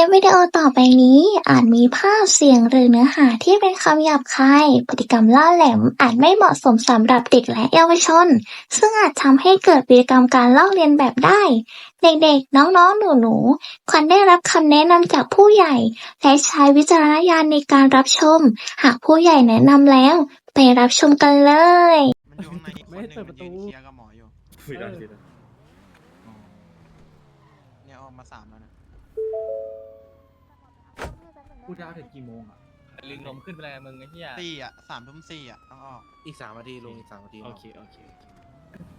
ลิปวิดีโอต่อไปนี้ อาจมีภาพเสียงหรือเนื้อหาที่เป็นคำหยาบคาย พฤติกรรมล่าแหลมอาจไม่เหมาะสมสำหรับเด็กและเยาวชน ซึ่งอาจทำให้เกิดพฤติกรรมการลอกเลียนแบบได้ เด็กๆ น้องๆ หนูๆ ควรได้รับคำแนะนำจากผู้ใหญ่ และใช้วิจารณญาณในการรับชม หากผู้ใหญ่แนะนำแล้ว ไปรับชมกันเลย มันอยู่ข้างในอีกคนหไม่ให้นึ่งเปิดมันประตูยืนเคลียร์กับหมออยู่ คุยได้คุยได้อ๋อเนี่ยออกมาสามแล้ว พูดยาวถึงกี่โมงอะ ลิงลมขึ้นไปแล้วมึงไอ้เหี้ยสี่อะสามทุ่มสี่อะต้องออกอีกสามนาทีลงอีกสามนาทีโอเคโอเค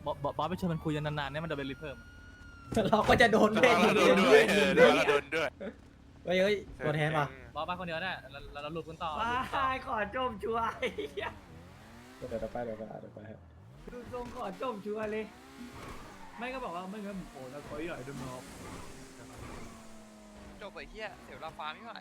บอสบอสบอสไปชวนมันคุยกันนานๆเนี่ยมันจะเป็นรีเพิ่มเราก็จะโดนด้วยเราโดนด้วยเออเราโดนด้วยเฮ้ยเฮ้ยตัวแทนป่ะบอสไปคนเดียวได้แล้วแล้วเราหลุดกันต่อว้ายขอจมชัวร์ไอ้เหี้ยเดี๋ยวเดี๋ยวไปเดี๋ยวไปเดี๋ยวไปดูทรงขอจมชัวร์เลยไม่ก็บอกว่าไม่งั้นผมโอนแล้วขอใหญ่ด้วยมั้งจบไอ้เหี้ยเดี๋ยวเราฟาร์มไม่ไหว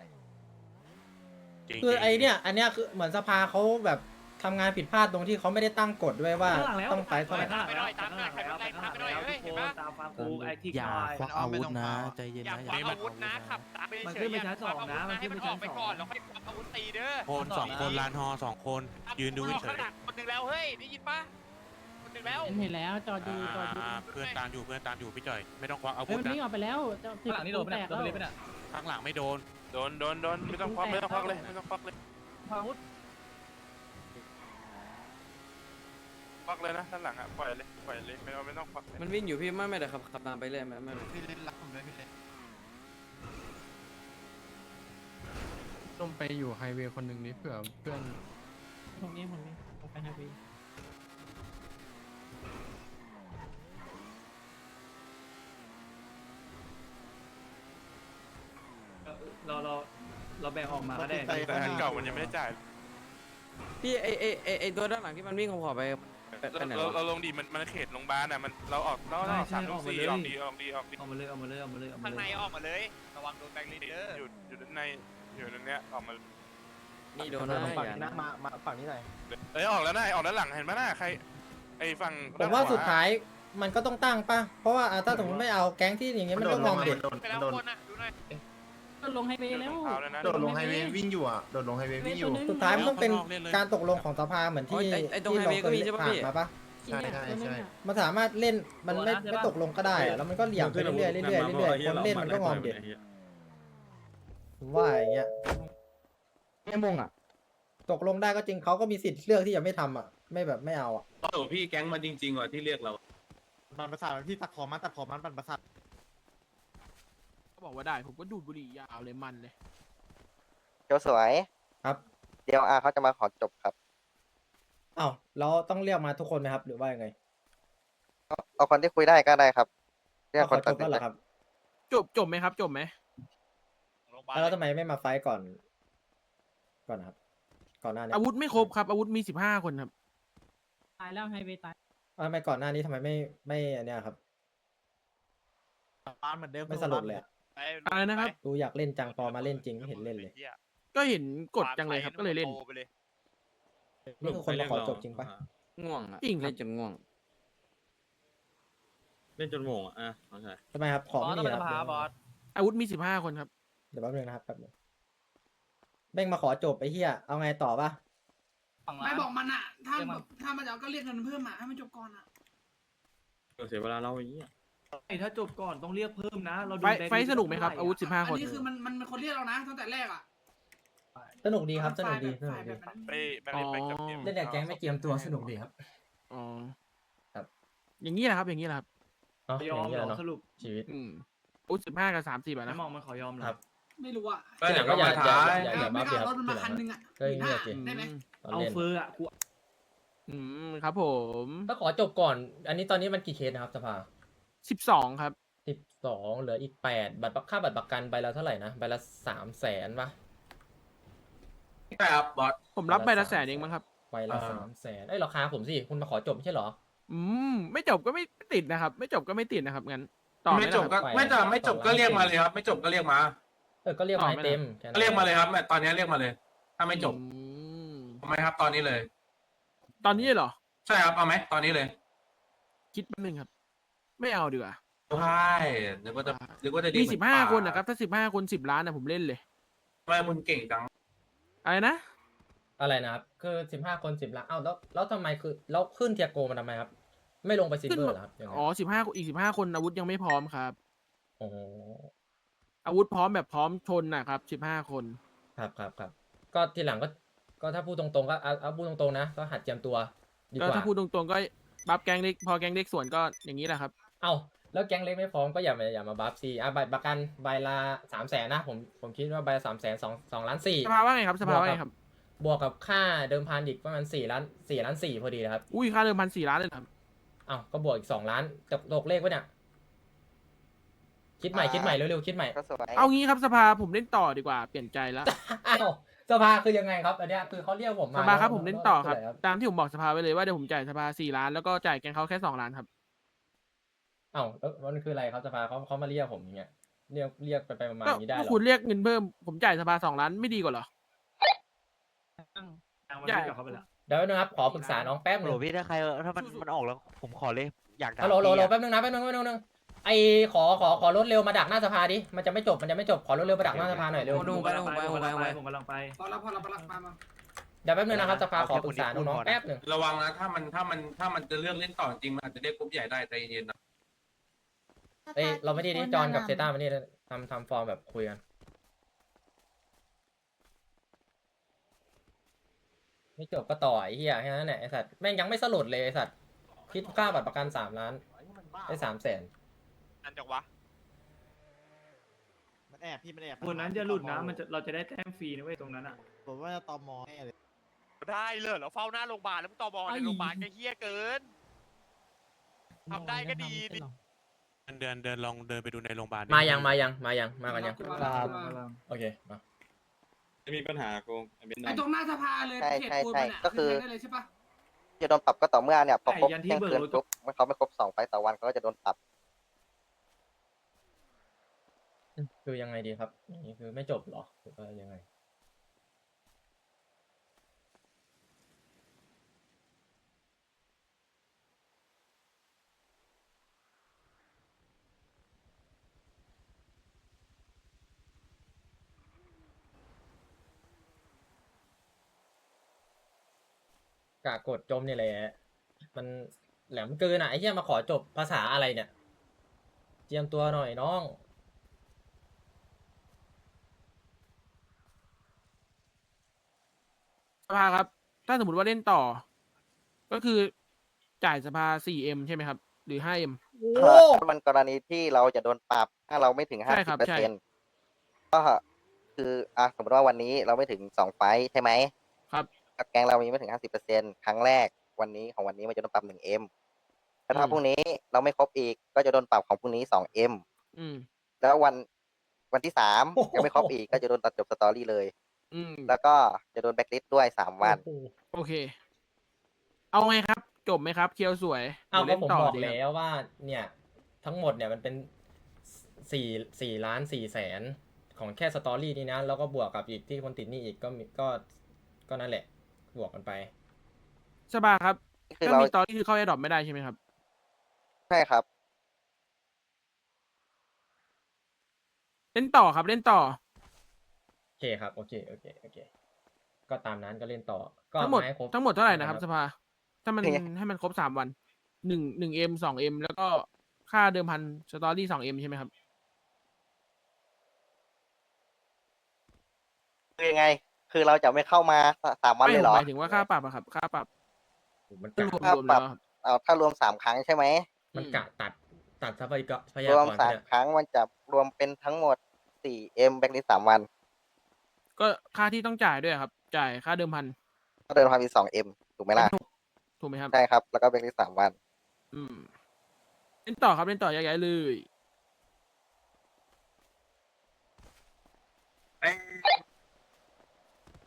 คือไอเนี่ย อันเนี้ยคือเหมือนสภาเขาแบบทำงานผิดพลาดตรงที่เขาไม่ได้ตั้งกฎด้วยว่าข้างหลังแล้วต้องไปเท่าไหร่ข้างหลังแล้วข้างหลังแล้วข้างหลังแล้วทุกคนตามฟังกูไอ้ที่อย่าคายควักอาวุธนะใจเย็นอย่านะควักอาวุธนะขับตามไปมันเฉขึ้ยนไปชั้นสองนะมันให้ขึ้นมันไปอชั้อนกไปก่อนสองแล้วค่อยควักอาวุธตีเด้อคนสองคนลานฮอสองคน ยืนดูออกเฉข้างยหลังคนหนึ่งแล้วเฮ้ยได้ยินปะคนหนึ่งแล้วเห็นแล้วจอดดูจอดดูอ่าเพื่อนตามอยู่เพื่อนตามอยู่พี่จ่อย ไม่ต้องควักอาวุเฮ้ยธมันนะ วิ่งออกไปแล้วจะข้างหลังนี่โดนไปแตเนี่ยกโดนแล้วไปเลยไปเนี่ยข้างหลังไม่โดน โดนโดนโดนไม่ต้องควักไม่ต้องควักเลยไม่ต้องควักเลยพาวุธควักเลยนะด้านหลังอะปล่อยเลยปล่อยเลยไม่ต้องไม่ต้องควักเลยมันวิ่งอยู่พี่ไม่ไม่เดี๋ยวขับขับตามไปเรื่อยไม่ไม่ไม่พี่เล่นรักผมด้วยพี่เล่นต้องไปอยู่ไฮเวย์คนหนึ่งนี้เผื่อเพื่อนตรงนี้ผมนี่ผมไปฮาวี เราเราเราแบ่งออกมาก็ได้แต่อันเก่ามันยังไม่ได้จ่ายพี่ไอไอไอไอตัวด้านหลังที่มันวิ่งขอไปไปไปไหนเราวะเราลงดีมันมันเขตโรงพยาบาลอะมันเราออกเราออกสามทุ่มสี่ออกดีออกดีออกดีเอามาเลยเอามาเลยเอามาเลยเอามาข้างเลในยออกมาเลย ระวังโดนแบงค์ลีเดอร์อยู่อยู่ด้านในอยู่ตรงเนี้ยออกมานี่โดนนะอย่านะมามาฝั่งนี้หน่อยเอ้ยออกแล้วนะออกด้านหลังเห็นไหมน่ะใครไอ้ฝั่งผมว่าสุดท้ายมันก็ต้องตั้งป่ะ เพราะว่าอะถ้าสมมติไม่เอาแก๊งที่อย่างเงี้ยมันก็งอมเด็ดไปแล้วคนอะดูหน่อย ก็ลงไฮเวย์แล้วเอาแล้วนะโดดลงไฮเวย์วิ่งอยู่โดดลงไฮเวย์วิ่งอยู่สุดท้ายมันต้องเป็นการตกลงของสภาเหมือนที่ที่เราเคยผ่านมาป่ะใช่ใช่ใช่มันสามารถเล่นมันไม่ไม่ตกลงก็ได้อะแล้วมันก็เหลี่ยมไปเรื่อยๆเรื่อยๆเรื่อยๆคนเล่นมันก็งอมเด็ดผมว่าอย่างเงี้ยไม่มงอะ ตกลงได้ก็จริงเขาก็มีสิทธิ์เลือกที่จะไม่ทำอะ ไม่แบบไม่เอาอะโอ้พี่แก๊งมันจริงๆว่ะที่เรียกเรามันประสาทพี่ตัดขอมันตัดขอมันปันประสาท เขาบอกว่าได้ ผมก็ดูดบุหรี่ยาวเลยมันเลย เจ้าสวยครับ เดี๋ยวอาเขาจะมาขอจบครับ อ้าวแล้วต้องเรียกมาทุกคนไหมครับ หรือว่ายังไงเอาเอาคนที่คุยได้ก็ได้ครับเรียกเอาคขอนจตัดบสิแล้วนเหรใจอครับจบจบไหมครับ จบไหมแล้วทำไมไม่มาไฟต์ก่อน ก่อนนะครับ ก่อนหน้านี้อาวุธไม่ครบครับ อาวุธมีสิบห้าคนครับ ตายแล้วไฮเวย์ตายทำไมก่อนหน้านี้ทำไมไม่ไม่อันเนี้ยครับ บ้านเหมือนเดิมไม่สรุปเลยอะ อะไรนะครับ ดูอยากเล่นจังพอมาเล่นจริงไม่เห็นเล่นเลยก็เห็นกดจังเลยครับก็เลยเล่น นี่คือคนมาขอจบจริงปะง่วงอะจริงครับเล่นจนง่วง เล่นจนโมงอะเข้าใจทำไมครับขบออสไม่ต้องมีไปนะสคภารับบอสอาวุธมีสิบห้าคนครับ เดี๋ยวแป๊บนึงนะครับแป๊บนึงเบ้งมาขอจบไอ้เหี้ยเอาไงต่อปะฝั่งไม่ร้านบอกมันอะ ถ้าเรียกมันถ้ามันจะเอาก็เรียกเงินเพิ่มอะให้มันจบก่อนอะเสียเวลาเราอย่างนี้ ถ้าจบก่อนต้องเรียกเพิ่มนะ เราไฟไฟสนุกไหมครับอาวุธสิบห้าคน อันนี้คือมันมันเป็นคนเรียกเรานะตั้งแต่แรกอะสนุกดีครับสนุกดีสนุกฝ่ายดีแบบนั้นไปไปไปกับเกมเล่นแต่แก๊งไม่เกียมตัวสนุกดีครับอ๋อครับ อย่างนี้แหละครับอย่างนี้แหละครับเนาะยอมางเหเงี้รยอเนาะสรุปชีวิตอืมอาวุธสิบห้ากับสามสิบอะไม่นะมองมันขอยอมเหรอครับไม่รู้อะก็อย่าอย่าอย่าอย่าอย่าไม่บ้าก็เบียเอารถมันมาทีหลัคันงหนึงอะก็อย่างเงี้ยสิได้ไหมตอนเอาเล่นเฟอร์อะกูอืมครับผมถ้าขอจบก่อน อันนี้ตอนนี้มันกี่เคสนะครับสภา สิบสองครับ สิบสองเหลืออีกแปดบัตรประค่าบัตรประกันใบละเท่าไหร่นะใบละสามแสนปะใช่ครับบอส ผมรับใบละแสนเองมั้งครับ ใบละสามแสนเอ้ยราคาผมสิ คุณมาขอจบไม่ใช่เหรอ อืม ไม่จบก็ไม่ติดนะครับ ไม่จบก็ไม่ติดนะครับงั้น ต่อไหมไม่นะจคบรับก็ไม่จบไม่จบก็เรียกมาเลยครับ ไม่จบก็เรียกมา เออ ก็เรียกต่อมาไม่ให้ได้เต็มแค่นั้นก็เรียกมาเลยครับแม่ตอนนี้เรียกมาเลย ถ้าไม่จบอืมเอาไหมครับ ตอนนี้เลย ตอนนี้เหรอ ใช่ครับเอาไหมตอนนี้เลย คิดแป๊บนึงครับ ไม่เอาดีกว่าใช่นึกว่าจะนึกว่าจะดีมีเมืสิอบห้าป่คนนะครับ ถ้าสิบห้าคนสิบล้านนะผมเล่นเลยทำไมมึงเก่งจังอะไรนะอะไรนะครับ คือสิบห้าคนสิบล้านอ้าวแล้วแล้วทำไมคือแล้วขึ้นเทียโกมาทำไมครับ ไม่ลงไปซิลขึ้นเวอมาร์เหรอครับยังไงอ๋อสิบห้าอีกสิบห้าคนอาวุธยังไม่พร้อมครับ โอ้โหอาวุธพร้อมแบบพร้อมชนนะครับสิบห้าคน ครับครับครับก็ทีหลังก็ก็ถ้าพูดตรงๆก็เอาเอาพูดตรงๆนะ ก็หัดเจียมตัว ดีก็กว่าถ้าพูดตรงๆก็บัฟแกงเล็กพอแกงเล็กส่วนก็อย่างนี้แหละครับ เอ้าแล้วแก๊งเล็กไม่พร้อมก็อย่ามาอย่ามาบัฟซีอะใบประกันใบละสามแสนนะผมผมคิดว่าใบสามแสนสองสองล้านสี่สภาว่าไงครับสภาว่าไงครับ บวกกับค่าเดิมพันอีกประมาณสี่ล้านสี่ล้านสี่พอดีนะครับอุ้ยค่าเดิมพันสี่ล้านเลยเหรอครับเอ้าก็บวกอีกสองล้านตกตกเลขวะเนี่ยคิดใหม่คิดใหม่เร็วๆคิดใหม่ก็สวยเอางี้ครับสภาผมเล่นต่อดีกว่าเปลี่ยนใจแล้วอ้าวสภาคือยังไงครับอันเนี้ยคือเขาเรียกผมสมาภาครับแล้วผมเล่นต่อครับว่าตามที่ผมบอกสภาไว้เลยว่าเดี๋ยวผมจ่ายสภาสี่ล้านแล้วก็จ่ายแกงเขาแค่สองล้านครับ เอ้าแล้วมันคืออะไรครับสภาเขาเขามาเรียกผมอย่างเงี้ยเรียกเรียกไปไปมาๆก็อย่างนี้ได้เหรก็อคุณเรียกเงินเพิ่มผมจ่ายสภาสองล้านไม่ดีกว่าเหรอ ทางมันใหญ่ไม่กับเขาไปแล้ว เดี๋ยวนะครับขอปรึกษาน้องแป๊บหโหลนึงพี่ถ้าใครถ้ามันมันออกแล้วผมขอเลยอยากด่าฮัลโหลโหลพี่โหลอะแป๊บนึงนะแป๊บนึงแป๊บนึงแป๊บนึงไอขอขอขอรถเร็วมาดักหน้าสภาดิมันจะไม่จบมันจะไม่จบขอรถเร็วมาดักหน้าสภาหน่อยเร็วผมกำลังไปผมกำลังไปผมกำลังไปพอแล้วพอแล้วพอแล้วมามาเดี๋ยวแป๊บนึงนะครับสภาขอปรึกษาน้องๆแป๊บนึงระวังนะถ้ามันถ้ามันถ้ามันจะเลือกเล่นต่อจริงมันอาจจะได้กรุ๊ปใหญ่ได้ใจเย็นๆนะ เอ้ยเราไม่ได้ดิจอนกับเซต้ามานี่ทำทำฟอร์มแบบคุยกันไม่จบก็ต่อไอ้เหี้ยแค่นั้นแหละไอ้สัตว์แม่งยังไม่สลดเลยไอ้สัตว์คิดค่าบัตรประกันสามล้านได้สามแสนอันจังวะ มันแอบพี่มันแอบคนนั้นจะหลุดนะมันจะเราจะได้แต้มฟรีนะเว้ยตรงนั้นอะผมว่าจะตอมอแน่เลยได้เลยเหรอเฝ้าหน้าโรงพยาบาลแล้วมึงตอบอในโรงพยาบาลก็เฮี้ยเกินทำได้ก็ดีดิ เดินเดินลองเดินไปดูในโรงพยาบาลมายังมายังมายังมากันยังครับโอเคมาจะมีปัญหากูไอ้ตรงหน้าสภาเลยใช่เขตใช่ปูนใช่มันอะก็คือขึ้นได้เลยใช่ปะจะโดนปรับก็ต่อเมื่อเนี่ยพอครบไอ้ยันที่เที่ยงเบิกคืนรถปุ๊บมันเขาไม่ครบสองไฟต์ต่อวันเขาก็จะโดนปรับคือยังไงดีครับอย่างนี้คือไม่จบเหรอหรือว่ายังไง กะกดจมนี่แหละ มันแหลมเกินอะไอ้เหี้ยมาขอจบภาษาอะไรเนี่ยเจียมตัวหน่อยน้อง สภาครับ ถ้าสมมติว่าเล่นต่อ ก็คือจ่ายสภา 4M ใช่ไหมครับ หรือ 5M ถ้ามันกรณีที่เราจะโดนปรับถ้าเราไม่ถึงห้าใช่สิครับบเปอร์ใช่ เซ็นต์ก็คืออะสมมติว่าวันนี้เราไม่ถึงสองไฟต์ใช่ไหม ครับ กับแกงเรามีไม่ถึงห้าสิบเปอร์เซ็นต์ครั้งแรกวันนี้ของวันนี้มันจะโดนปรับหนึ่งเอ็มแล้วถ้าอืมพรุ่งนี้เราไม่ครบอีกก็จะโดนปรับของพรุ่งนี้สองเอ็มอืมแล้ววันวันที่สามโอ้โหยังไม่ครบอีกก็จะโดนตัดจบสตอรี่เลย อืมแล้วก็จะโดนแบ็คลิสต์ด้วยสามวันโอ้โหโอเค เอาไงครับ จบไหมครับ เคียวสวยเอาหรืก็ล่นผมต่บอกดีครับแล้วว่า เนี่ย ทั้งหมดเนี่ยมันเป็นสี่สี่ล้านสี่แสนของแค่สตอรี่นี้นะ แล้วก็บวกกับอีกที่คนติดหนี่อีกก็มีก็ก็นั่นแหละ บวกกันไปสภาครับคือถ้าเรามีตอนที่คือเข้าแอร์ดรอปไม่ได้ใช่ไหมครับ ใช่ครับ เล่นต่อครับเล่นต่อ โอเคครับ โอเค โอเค โอเค ก็ตามนั้นก็เล่นต่อ ก็ทั้งหมดาให้ครบ ทั้งหมดเท่าไหร่นะครับสภา ถ้ามันเนี่ยให้มันครบสามวันหนึ่งหนึ่งเอ็มสองเอ็มแล้วก็ค่าเดิมพันสตอรี่สองเอ็มใช่ไหมครับ คือยังไง คือเราจะไม่เข้ามาสสามวันไม่เลยผเหรมอหมายถึงว่าค่าปรับอะครับ ค่าปรับมันรกะวมค่ารวมปรับแล้วครับเอาถ้ารวมสามครั้งใช่ไหมมันอืมกะตัดตัดทรัพยากรทรัพรยาวมกรไปสามเนี่ยครั้งมันจะรวมเป็นทั้งหมดสี่เอ็มแบ็คลิสสามวันก็ค่าที่ต้องจ่ายด้วยครับ จ่ายค่าเดิมพันก็เดินทางมีสองเอ็มถูกไหมล่ะถูกไหมครับ ใช่ครับ แล้วก็แบ็คลิสสามวัน อืมเล่นต่อครับเล่นต่อย้ายๆเลย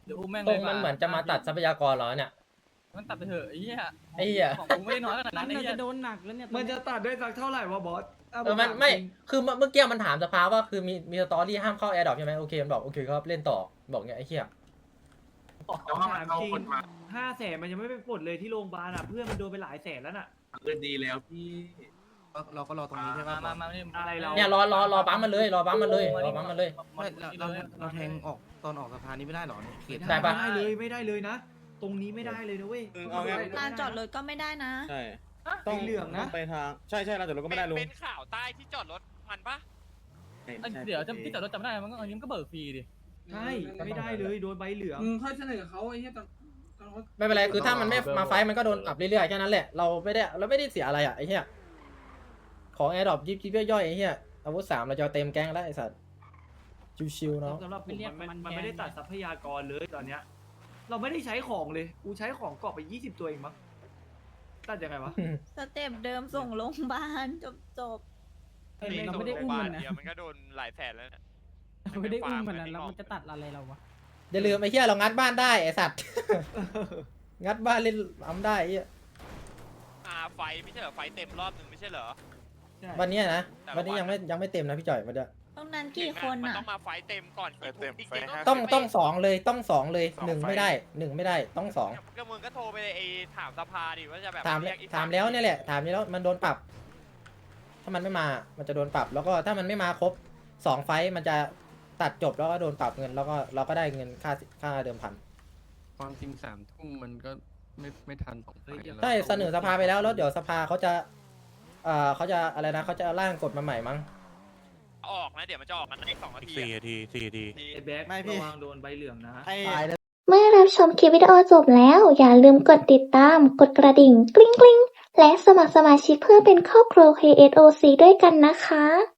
เดี๋ยวอุ้มแม่งตเลรยงมันเหมือนจะมาตัดทรัพยากรเหรอเนี่ย มันตัดไปเถอะไอ้เหี้ยไอ้เหี้ย ของกูไม่ได้น้อยขนาดนั้นไอ้มันเหี้ยจะโดนหนักแล้วเนี่ยมันจะตัดได้สักเท่าไหร่วะบอสะเออมันผถาไม่ จริงคือเมื่อเมื่อกี้มันถามสภาว่าคือมีมีสตอรี่ห้ามเข้าแอร์ดรอปใช่ไหมโอเคมันบอกโอเคครับเล่นต่อบอกเนี่ยไอ้เหี้ยแล้วถ้ามันเข้าคนมาห้าแสนมันยังไม่ไปปลดเลยที่โรงพยาบาลอะ เพื่อนมันโดนไปหลายแสนแล้วน่ะเออดีแล้วพี่ เราก็รอตรงนี้ใช่ไหมมามามานี่อะไรเราเนี่ยรอรอรอปั๊มมันเลยรอปั๊มมันเลยรอปั๊มมันเลย ไม่เราเราเราแทงออกตอนออกสะพานนี้ไม่ได้หรอเนี่ยเขตได้ปะ ไม่ได้เลยไม่ได้เลยนะ ตรงนี้ไม่ได้เลยนะเว้ยเอาไง ลานจอดรถก็ไม่ได้นะ ใช่ต้องเหลืองนะไปทางใช่ใช่เราแต่เราก็ไม่ได้ลุงเป็นข่าวใต้ที่จอดรถมันปะเอ้ยเดี๋ยวจะพี่จอดรถจำได้มันก็อันนี้มันก็เบิกฟรีดิใช่ไม่ได้เลยโดนใบเหลืองมึงค่อยเสนอเขาไอ้เหี้ยตอนตอนเขาไม่เป็นไรคือถ้ามันไม่มาไฟท์มันก็โดนปรับเรื่อยๆแค่นั้นแหละเราไม่ได้เราไม่ได้เสียอะไรอะไอ้เหี้ย ของแอร์ดรอปยิบยิบย่อยๆไอ้เหี้ยอาวุธสามเราจะเอาเต็มแก๊งแล้วไอ้สัตว์ชิวๆเนาะสำหรับผมมันมันมันไม่ได้ตัดทรัพยากรเลยตอนเนี้ย เราไม่ได้ใช้ของเลย กูใช้ของกรอบไปยี่สิบตัวเองมั้งตัดยังไงวะ สเต็ปเดิมส่งโรงพยาบาลจบจบเราไม่ได้อุ้มมันนะเดียวมันก็โดนหลายแสนแล้วนะไม่ได้อุ้มมันนะแล้วมันจะตัดอย่าลืมไอ้เหี้ยเรางัดบ้านได้ไอ้สัตว์ งัดบ้านเล่นล้ำได้ไอ้เหี้ยอาไฟไม่ใช่เหรอไฟเต็มรอบหนึ่งไม่ใช่เหรอ วันเนี้ยนะแต่ละวันนี้ยังไม่ยังไม่เต็มนะพี่จ่อยมาเด้อตรงนั้นกี่คนมันอะ ต้องมาไฟเต็มก่อนกี่ทุ่มจริงๆต้องต้องสองเลยต้องสองเลยหนึ่งไม่ได้หนึ่งไม่ได้ต้องสองก็มึงก็โทรไปไอ้ถามสภาดิว่าจะแบบถามเรียกอีกถามแล้วเนี่ยแหละถามนี้แล้วมันโดนปรับ ถ้ามันไม่มามันจะโดนปรับ แล้วก็ถ้ามันไม่มาครบสองไฟท์มันจะตัดจบแล้วก็โดนปรับเงิน แล้วก็เราก็ได้เงินค่าค่าเดิมพันความจริงสามทุ่มมันก็ไม่ไม่ทันสองไฟล์แล้ว ใช่เสนอสภาไปแล้วแล้วเดี๋ยวสภาเขาจะ เอ่อเขาจะอะไรนะเขาจะร่างกฎมาใหม่มั้ง ออกนะเดี๋ยวมันจะออกกันในสองนาทีสี่นาทีสี่นาทีไอ้แบ็คไม่พี่ ระวังโดนใบเหลืองนะ ไอ้เมื่อรับชมคลิปวิดีโอจบแล้ว อย่าลืมกดติดตาม กดกระดิ่ง กริ๊งกริ๊งและสมัครสมาชิกเพื่อเป็นครอบครัว KSOC ด้วยกันนะคะ